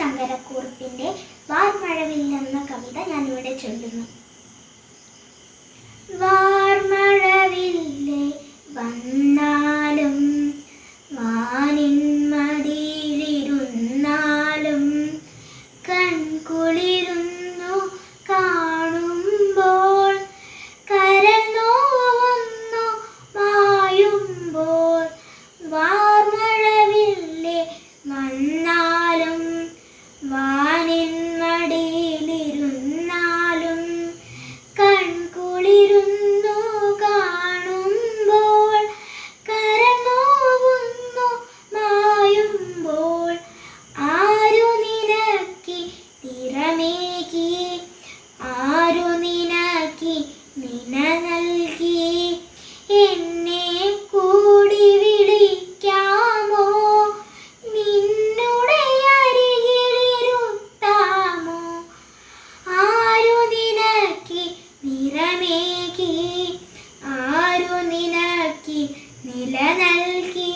ശങ്കരക്കുറുപ്പിന്റെ ആരു നിനക്കി നില നൽകി?